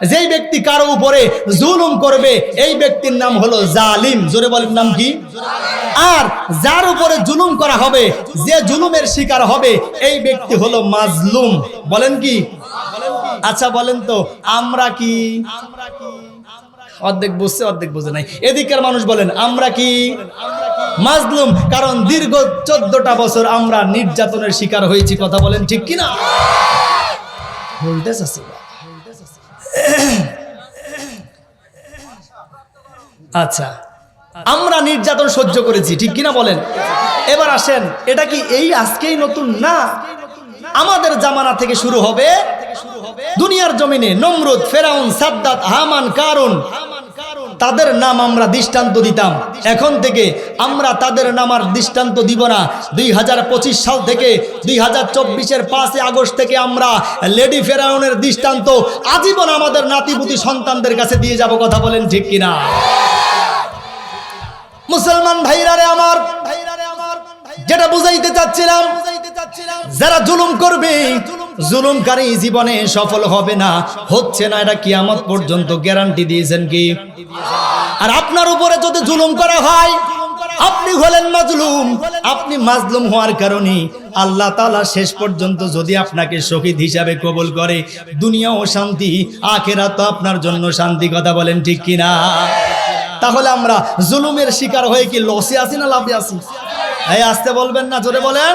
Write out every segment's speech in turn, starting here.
যেই ব্যক্তি কারও উপরে জুলুম করবে, এই ব্যক্তির নাম হলো জালিম। জোরে বলেন নাম কি? আর যার উপরে জুলুম করা হবে, যে জুলুমের শিকার হবে, এই ব্যক্তি হলো মাজলুম। বলেন কি? আচ্ছা বলেন তো, আমরা কি? অর্ধেক বুঝছে, অর্ধেক বুঝে নাই। এদিকের মানুষ বলেন, আমরা কি? মাজলুম, কারণ দীর্ঘ চোদ্দটা বছর আমরা নির্যাতনের শিকার হয়েছি। কথা বলেন ঠিক কিনা? ভোল্টেজ আছে। আচ্ছা। আমরা নির্যাতন সহ্য করেছি, ঠিক কিনা বলেন? এবার আসেন, এটা কি এই আজকেই নতুন না আমাদের জামানা থেকে শুরু হবে? দুনিয়ার জমিনে নমরুদ, ফেরাউন, সাদ্দাত, হামান, কারুন। তাদের নাম আমরা দৃষ্টান্ত দিতাম। এখন থেকে আমরা তাদের নাম আর দৃষ্টান্ত দিব না। দুই হাজার পঁচিশ সাল থেকে দুই হাজার চব্বিশের পাঁচই আগস্ট থেকে আমরা লেডি ফেরাউনের দৃষ্টান্ত আজীবন আমাদের নাতিপুতি সন্তানদের কাছে দিয়ে যাব কথা বলেন ঠিক কিনা? মুসলমান ভাইরারে আমার, যেটা বুঝাইতে চাচ্ছিলাম, যারা জুলুম করবে জুলুমকারী জীবনে সফল হবে না, হচ্ছে না, এটা কিয়ামত পর্যন্ত গ্যারান্টি দিয়েছেন কি? আর আপনার উপরে যদি জুলুম করা হয়, আপনি হলেন মাজলুম, আপনি মাজলুম হওয়ার কারণে আল্লাহ তাআলা শেষ পর্যন্ত যদি আপনাকে শহীদ হিসাবে কবুল করে, দুনিয়াও শান্তি আখেরা তো আপনার জন্য শান্তি, কথা বলেন ঠিক কিনা? তাহলে আমরা জুলুমের শিকার হয়ে কি লসে আছি না লাভে আছি? এই আসতে বলবেন না, জোরে বলেন।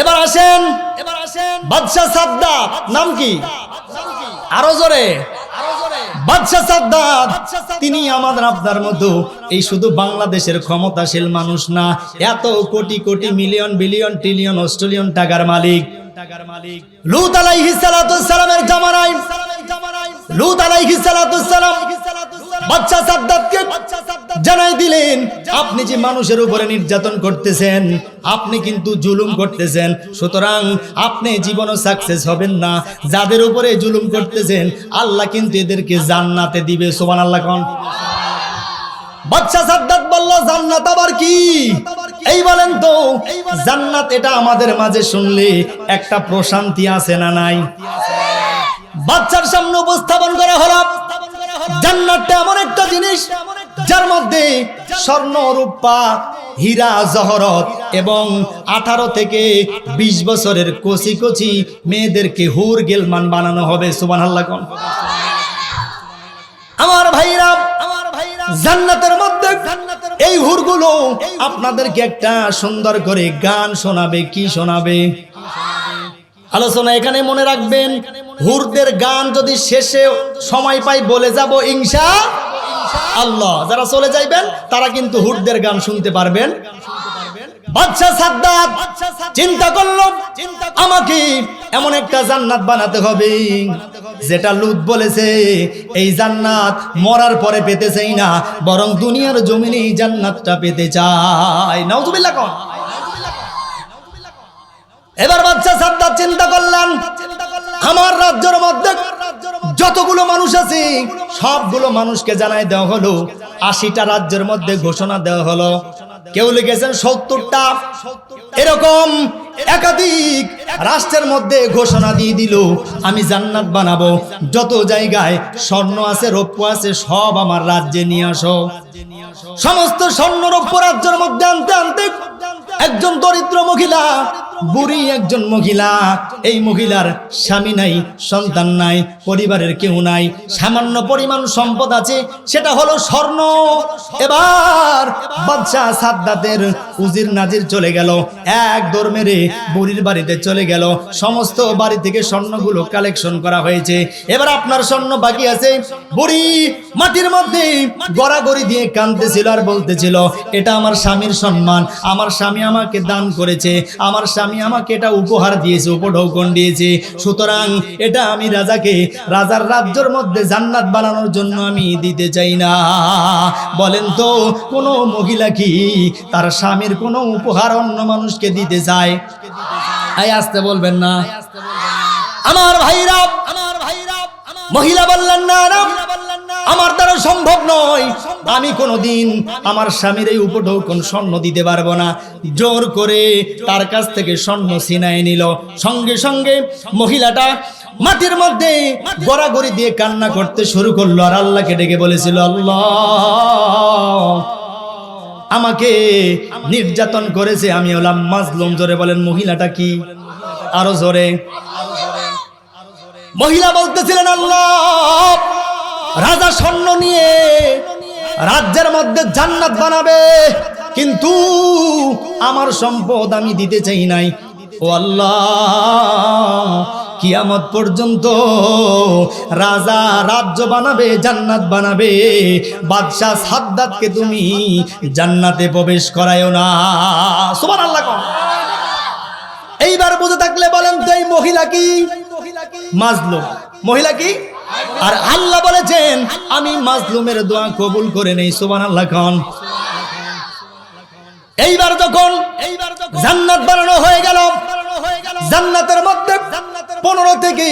এবার আসেন। এবার আসেন। বাদশাহ সাদ্দাত নাম কি? আরও জোরে। বাদশাহ সাদ্দাত তিনি আমাদের আপনার মতো এই শুধু বাংলাদেশের ক্ষমতাশীল মানুষ না এত crore crore million billion trillion Australian টাকার মালিক। টাকার মালিক লুত আলাইহিস সালাতুস সালামের জামানায়। লুত আলাইহিস সালাম। সাদ্দাতকে জানাই দিলেন আপনি যে মানুষের উপরে নির্যাতন করতেছেন, আপনি কিন্তু জুলুম করতেছেন। সুতরাং আপনি জীবনও সাকসেস হবেন না। যাদের উপরে জুলুম করতেছেন, আল্লাহ কিন্তু এদেরকে জান্নাতে দিবে। সোমান আল্লাহ কন? বাচ্চা সাদ্দাত বলল, জান্নাত আবার কি? এই বলেন তো, জান্নাত এটা আমাদের মাঝে শুনলে একটা প্রশান্তি আছে না নাই? বাচ্চার সামনে উপস্থাপন করা হলো। জান্নাতটা এমন একটা জিনিস যার মধ্যে স্বর্ণ রূপা, হীরা, জহরত এবং আঠারো থেকে ২০ বছরের কচি কচি মেয়েদেরকে হুর গেলমান বানানো হবে সুবান আমার ভাইরা আমার ভাইরা, জান্নাতের মধ্যে এই হুরগুলো আপনাদেরকে একটা সুন্দর করে গান শোনাবে, কি শোনাবে? আলোচনা এখানে মনে রাখবেন, হুরদের গান যদি শেষে সময় পাই বলে যাব, ইনশা আল্লাহ। যারা চলে যাইবেন, তারা কিন্তু হুরদের গান শুনতে পারবেন। চিন্তা করল, আমাকে এমন একটা জান্নাত বানাতে হবে। যেটা লুত বলেছে, এই জান্নাত মরার পরে পেতে চাই না, বরং দুনিয়ার জমিনে এই জান্নাতটা পেতে চাই নাউজুবিল্লাহ কোন। এবার বাচ্চা সাদ্দাত চিন্তা করলেন, আমার রাজ্যের মধ্যে যতগুলো মানুষ আছে? সবগুলো মানুষকে জানাই দেওয়া হলো, আশিটা রাজ্যের মধ্যে ঘোষণা দেওয়া হলো। কেউ লিখেছেন সত্তরটা। এরকম একাধিক রাষ্ট্রের মধ্যে ঘোষণা দিয়ে দিল, আমি জান্নাত বানাবো। যত জায়গায় স্বর্ণ আছে, রৌপ্য আছে, সব আমার রাজ্যে নিয়ে আসো। সমস্ত স্বর্ণ রৌপ্য রাজ্যের মধ্যে আনতে আনতে একজন দরিদ্র মহিলা বুড়ি একজন মহিলা, এই মহিলার স্বামী নাই, সন্তান নাই, পরিবারের কেউ নাই, সামান্য পরিমাণ সম্পদ আছে, সেটা হলো স্বর্ণ। এবার বাদশাহ সাদ্দাতের উজির নাজির চলে গেল, এক দৌড় মেরে বুড়ির বাড়িতে চলে গেল। সমস্ত বাড়ি থেকে স্বর্ণগুলো কালেকশন করা হয়েছে। এবার আপনার স্বর্ণ বাকি আছে। বুড়ি মাটির মধ্যে গড়াগড়ি দিয়ে কাঁদতেছিল আর বলতেছিল, এটা আমার স্বামীর সম্মান, আমার স্বামী আমাকে দান করেছে, আমার স্বামী আমাকে এটা উপহার দিয়েছে, উপঢৌকন দিয়েছে। সুতরাং এটা আমি রাজাকে, রাজার রাজ্যের মধ্যে জান্নাত বানানোর জন্য আমি দিতে চাই না। বলেন তো, কোনো মহিলা কি তার স্বামীর কোনো উপহার অন্য মানুষকে দিতে চায়? আই আসতে বলবেন না। আমার ভাইরা আমার ভাইরা, মহিলা বললেন না। আমার দ্বারা সম্ভব নয়। আমি কোনোদিন আমার স্বামীর এই উপঢৌকন স্বর্ণ দিতে পারব না। জোর করে তার কাছ থেকে স্বর্ণ ছিনায় নিল। সঙ্গে সঙ্গে মহিলাটা মাটির মধ্যে গড়াগড়ি দিয়ে কান্না করতে শুরু করল আর আল্লাহকে ডেকে বলেছিল, আল্লাহ, আমাকে নির্যাতন করেছে। আমি হলাম মাজলুম। জোরে বলেন, মহিলাটা কি? আরও জোরে। মহিলা বলতেছিলেন, আল্লাহ, রাজা স্বর্ণ নিয়ে রাজ্যের মধ্যে জান্নাত বানাবে। কিন্তু আমার সম্পদ আমি দিতে চাই নাই। ও আল্লাহ, কিয়ামত পর্যন্ত রাজা রাজ্য বানাবে, জান্নাত বানাবে। বাদশাহ সাদ্দাতকে তুমি জান্নাতে প্রবেশ করায়ও না। সুবহান আল্লাহ এইবার বুঝে থাকলে বলেন তো, এই মহিলা কি? মাজলুম। মহিলা কি? আর আল্লাহ বলেছেন আমি মাজলুমের দোয়া কবুল করে নেই সুবান আল্লাহ খান। এইবার যখন এইবার জান্নাত বানানো হয়ে গেল জান্নাতের মধ্যে পনেরো থেকে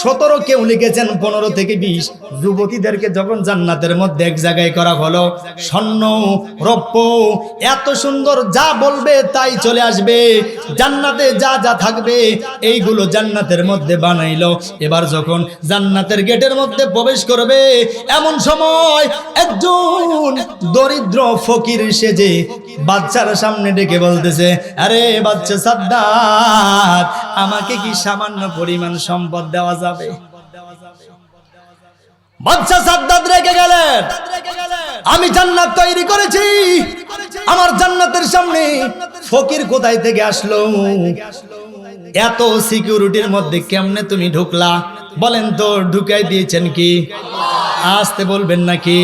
সতেরো কেউ লিখেছেন পনেরো থেকে বিশ। যুবতীদেরকে যখন জান্নাতের মধ্যে এক জায়গায় করা হলো, স্বর্ণ, রৌপ্য, এত সুন্দর যা বলবে তাই চলে আসবে। জান্নাতে যা যা থাকবে, এইগুলো জান্নাতের মধ্যে বানাইলো। এবার যখন জান্নাতের গেটের মধ্যে প্রবেশ করবে, এমন সময় একজন দরিদ্র ফকির সেজে বাচ্চার সামনে ডেকে বলতেছে, আরে বাচ্চা সাদ্দাত আমাকে কি সামান্য পরিমাণ সম্পদ দেওয়া যাবে? বাচ্চা সাদ্দাত রেখে গেলেন। আমি জান্নাত তৈরি করেছি। আমার জান্নাতের সামনে ফকির কোথায় থেকে আসলো? এত সিকিউরিটির মধ্যে কেমনে তুমি ঢুকলা? বলেন তো, ঢুকাই দিয়েছেন কি? আসতে বলবেন নাকি?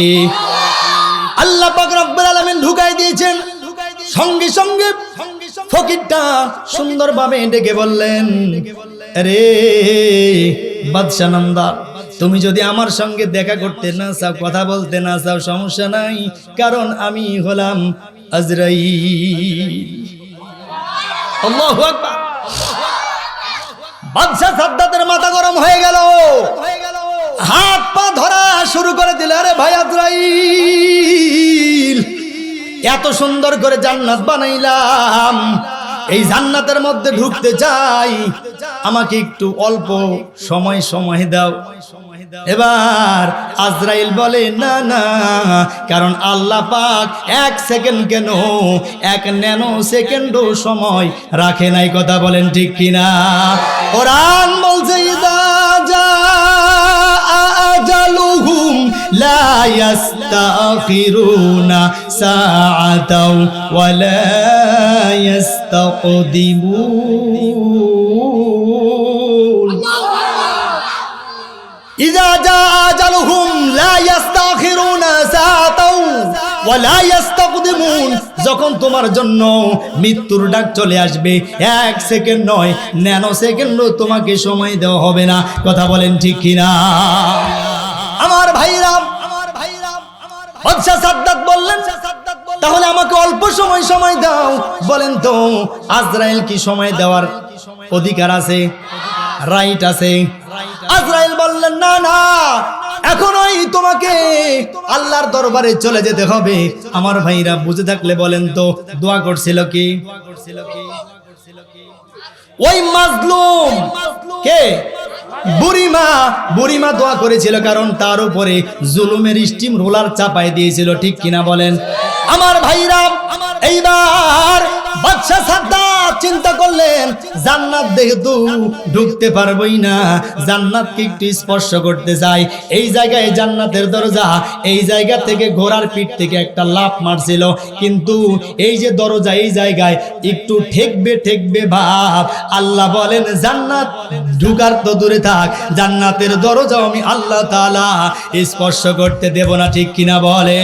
আল্লাহ পাক রব্বুল আলামিন ঢুকাই দিয়েছেন। সঙ্গে সঙ্গে ফকিরটা সুন্দরভাবে ডেকে বললেন রে বাদশা নন্দা, তুমি যদি আমার সঙ্গে দেখা করতে না চাও, কথা বলতে না চাও, সমস্যা নাই, কারণ আমি হলাম আজরাই আল্লাহু বাদশা সাদ্দাতের মাথা গরম হয়ে গেল। হাত পা ধরা শুরু এত সুন্দর করে জান্নাত বানাইলাম। এই জান্নাতের মধ্যে ঢুকতে চাই। আমাকে একটু অল্প সময় সময় দাও। এবার আজরাইল বলে, না না, কারণ আল্লাহ পাক এক সেকেন্ড কেন, এক ন্যানো সেকেন্ডও সময় রাখে নাই। কথা বলেন ঠিক কিনা? কোরআন বলছে, ইদা যা সাআতাও ওয়া লা ইয়াস্তাকদিমুন ইজা জা আজালুহুম লা ইস্তাখিরুনা সাআতাও ওয়া লা ইস্তাকদিমুন যখন তোমার জন্য মৃত্যুর ডাক চলে আসবে, এক সেকেন্ড নয় ন্যানো সেকেন্ডও তোমাকে সময় দেওয়া হবে না। কথা বলেন ঠিক কিনা? বাদশা সাদ্দাত বললেন, তাহলে আমাকে অল্প সময় সময় দাও। বলেন তো, আজরাইল কি সময় দেওয়ার অধিকার আছে? রাইট আছে। আজরাইল বললেন, না না, এখনই তোমাকে আল্লাহর দরবারে চলে যেতে হবে। আমার ভাইরা বুঝে থাকলে বলেন তো, দোয়া করছিল কি? ওই মাজলুম। কে? বুড়িমা বুড়িমা দোয়া করেছিল কারণ তার উপরে জুলুমের স্টিম রোলার চাপায় দিয়েছিল, ঠিক কিনা বলেন? আমার ভাইরা এইবার বাদশা সাদ্দাত চিন্তা করলেন, জান্নাত যেহেতু ঢুকতে পারবই না। জান্নাতকে একটু স্পর্শ করতে চাই এই জায়গায় জান্নাতের দরজা, এই জায়গা থেকে ঘোড়ার পিঠ থেকে একটা লাফ মারছিল। কিন্তু এই যে দরজা, এই জায়গায় একটু ঠেকবে ঠেকবে ভাব। আল্লাহ বলেন, জান্নাত ঢুকার তো দূরে থাক। জান্নাতের দরজা আমি আল্লাহ তাআলা স্পর্শ করতে দেব না। ঠিক কিনা বলে?